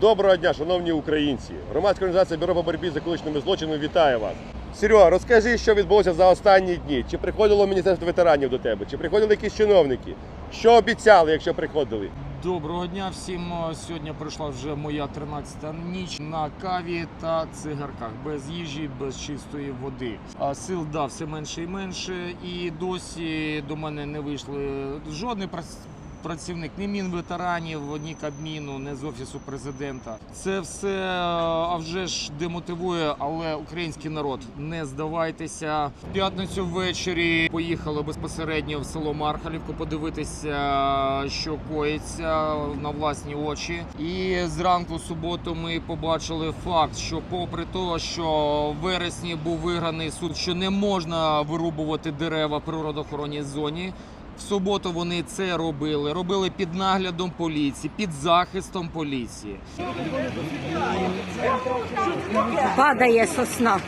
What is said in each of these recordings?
Доброго дня, шановні українці! Громадська організація Бюро по боротьбі з екологічними злочинами вітає вас. Серега, розкажи, що відбулося за останні дні. Чи приходило Міністерство ветеранів до тебе? Чи приходили якісь чиновники? Що обіцяли, якщо приходили? Доброго дня всім. Сьогодні пройшла вже моя 13-та ніч на каві та цигарках, без їжі, без чистої води. А сил да, все менше і менше. І досі до мене не вийшли прац- працівник, ні мінветеранів, ні Кабміну, не з офісу президента. Це все а вже ж демотивує, але український народ не здавайтеся. В п'ятницю ввечері поїхали безпосередньо в село Мархалівку подивитися, що коїться на власні очі. І зранку суботу ми побачили факт, що попри те, що в вересні був виграний суд, що не можна вирубувати дерева в природоохоронній зоні. В суботу вони це робили. Робили під наглядом поліції, під захистом поліції. Падає сосна.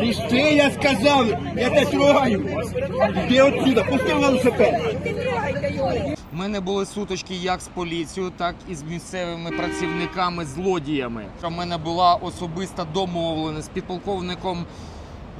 Пусти, я сказав, я тебе трогаю. Іди отсюда, пусти велосипед. У мене були сутички як з поліцією, так і з місцевими працівниками злодіями. У мене була особиста домовленість з підполковником.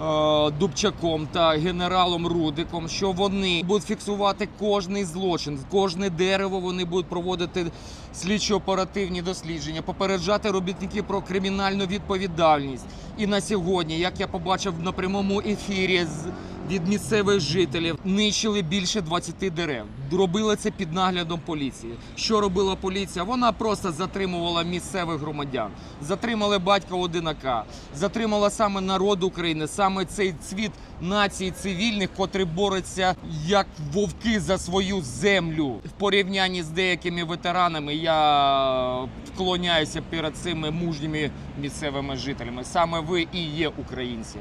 Е, Дубчаком та генералом Рудиком, що вони будуть фіксувати кожний злочин, кожне дерево вони будуть проводити слідчо-оперативні дослідження, попереджати робітників про кримінальну відповідальність. І на сьогодні, як я побачив на прямому ефірі з від місцевих жителів нищили більше 20 дерев. Робили це під наглядом поліції. Що робила поліція? Вона просто затримувала місцевих громадян, затримали батька одинака, затримала саме народ України, саме цей цвіт нації цивільних, котрий бореться як вовки за свою землю. В порівнянні з деякими ветеранами я вклоняюся перед цими мужніми місцевими жителями. Саме ви і є українці.